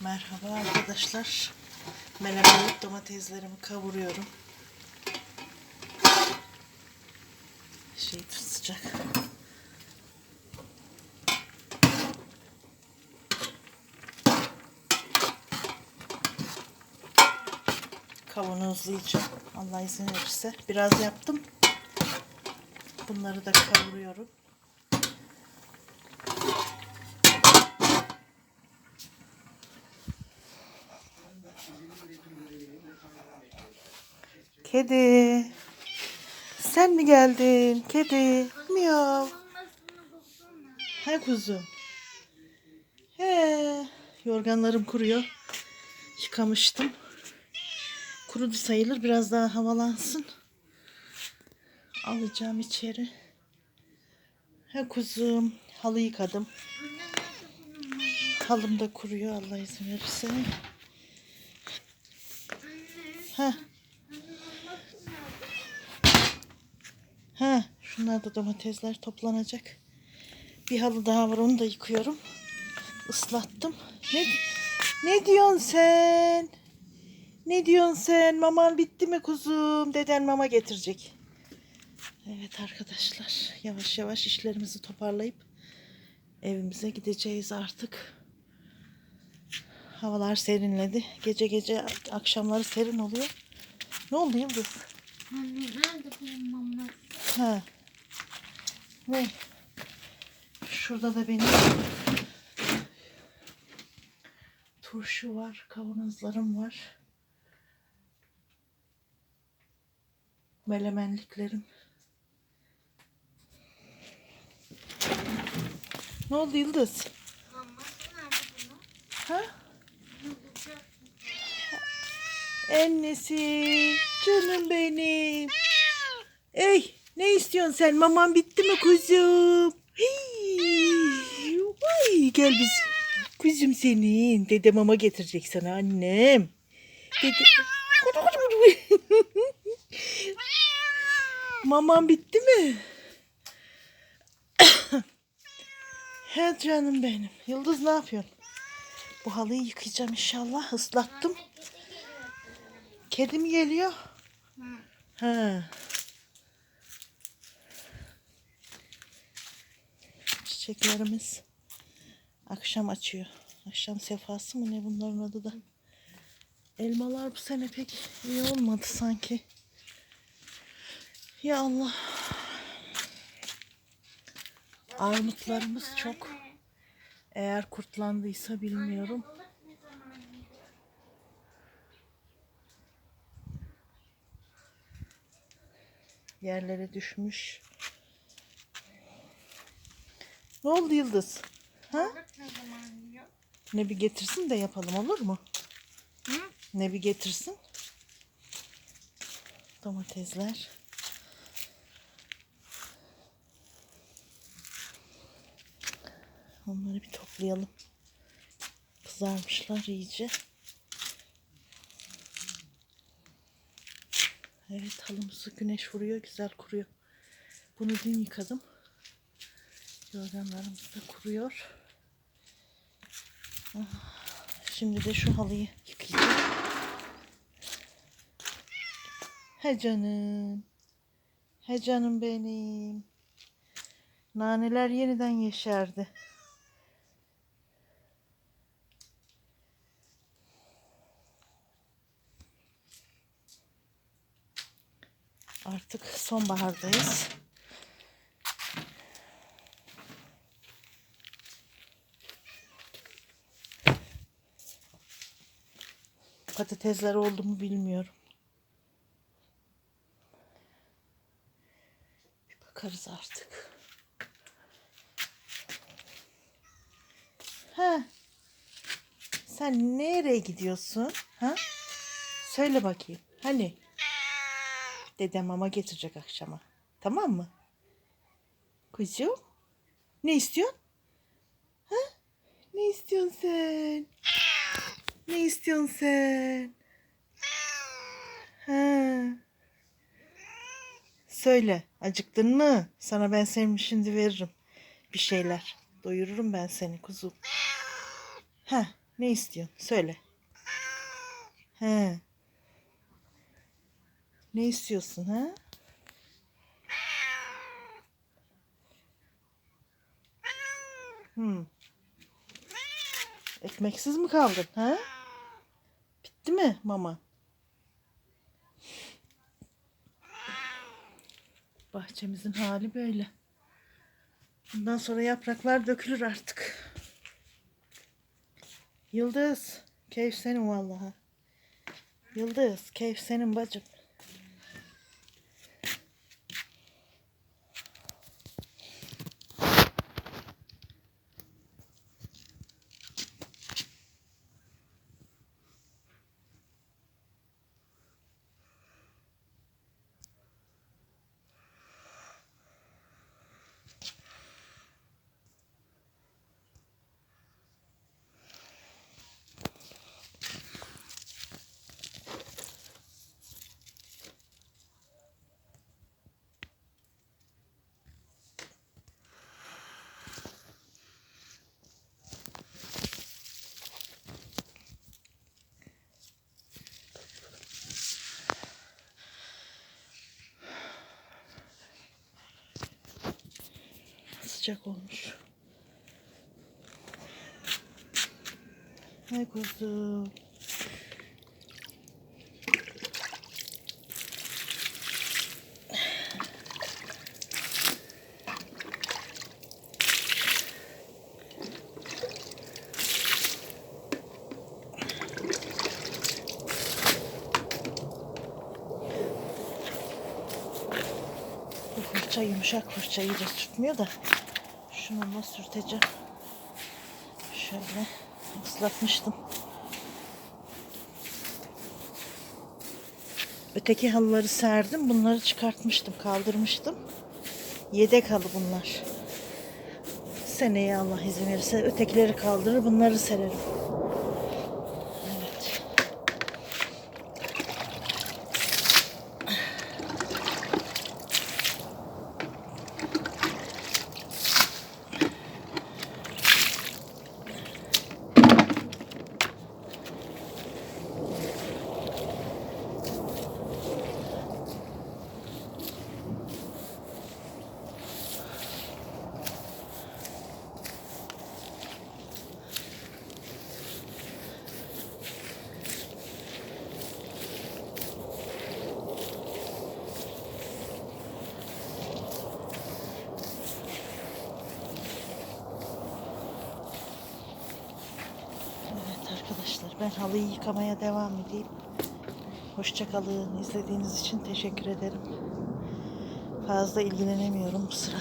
Merhaba arkadaşlar. Melemenlik domateslerimi kavuruyorum. Şey sıcak. Kavanozlayacağım. Allah izin verirse. Biraz yaptım. Bunları da kavuruyorum. Kedi. Sen mi geldin? Kedi. Miyav. He kuzum. He. Yorganlarım kuruyor. Yıkamıştım. Kurudu sayılır. Biraz daha havalansın. Alacağım içeri. He kuzum. Halı yıkadım. Halım da kuruyor Allah izin verirse. Heh. Ha, şunlar da domatesler toplanacak. Bir halı daha var onu da yıkıyorum. Islattım. Ne ne diyorsun sen? Ne diyorsun sen? Maman bitti mi kuzum? Deden mama getirecek. Evet arkadaşlar, yavaş yavaş işlerimizi toparlayıp evimize gideceğiz artık. Havalar serinledi. Gece gece akşamları serin oluyor. Ne oldu Yıldız? Anne nerede benim mamam? Ha. Ne? Şurada da benim turşu var, kavanozlarım var. Melemenliklerim. Ne oldu Yıldız? Ha? Annesi, canım benim. Ey, ne istiyorsun sen? Maman bitti mi kuzum? Hii, Vay, gel biz. Kuzum senin. Dede mama getirecek sana annem. Dede... Maman bitti mi? He canım benim. Yıldız ne yapıyorsun? Bu halıyı yıkayacağım inşallah. Islattım. Kedi mi geliyor? Ha. Çiçeklerimiz akşam açıyor. Akşam sefası mı ne bunların adı da. Elmalar bu sene pek iyi olmadı sanki. Ya Allah. Armutlarımız çok. Eğer kurtlandıysa bilmiyorum. Yerlere düşmüş. Ne oldu Yıldız? Ha? Ne bir getirsin de yapalım olur mu? Ne bir getirsin. Domatesler. Onları bir toplayalım. Kızarmışlar iyice. Evet halımızı güneş vuruyor. Güzel kuruyor. Bunu dün yıkadım. Yorganlarımız da kuruyor. Ah, Şimdi de şu halıyı yıkayacağım. He canım. He canım benim. Naneler yeniden yeşerdi. Artık sonbahardayız. Patatesler oldu mu bilmiyorum. Bir bakarız artık. Ha. Sen nereye gidiyorsun? Ha? Söyle bakayım. Hani? Dedem mama getirecek akşama. Tamam mı? Kuzum. Ne istiyorsun? Ha? Ne istiyorsun sen? Ne istiyorsun sen? Ha. Söyle. Acıktın mı? Sana ben senin şimdi veririm. Bir şeyler. Doyururum ben seni kuzum. Ha. Ne istiyorsun? Söyle. He. Ne istiyorsun ha? Hmm. Ekmeksiz mi kaldın ha? Mi mama? Bahçemizin hali böyle. Bundan sonra yapraklar dökülür artık. Yıldız, keyif senin vallahi. Yıldız, keyif senin bacım. Sıcak olmuş. Ay kuzum. Bu fırça yumuşak fırça iyice sürtmüyor da şununla sürteceğim. Şöyle ıslatmıştım. Öteki halıları serdim. Bunları çıkartmıştım. Kaldırmıştım. Yedek halı bunlar. Seneye Allah izin verirse ötekileri kaldırır. Bunları sererim. Evet. Evet arkadaşlar ben halıyı yıkamaya devam edeyim. Hoşçakalın. İzlediğiniz için teşekkür ederim. Fazla ilgilenemiyorum bu sıra.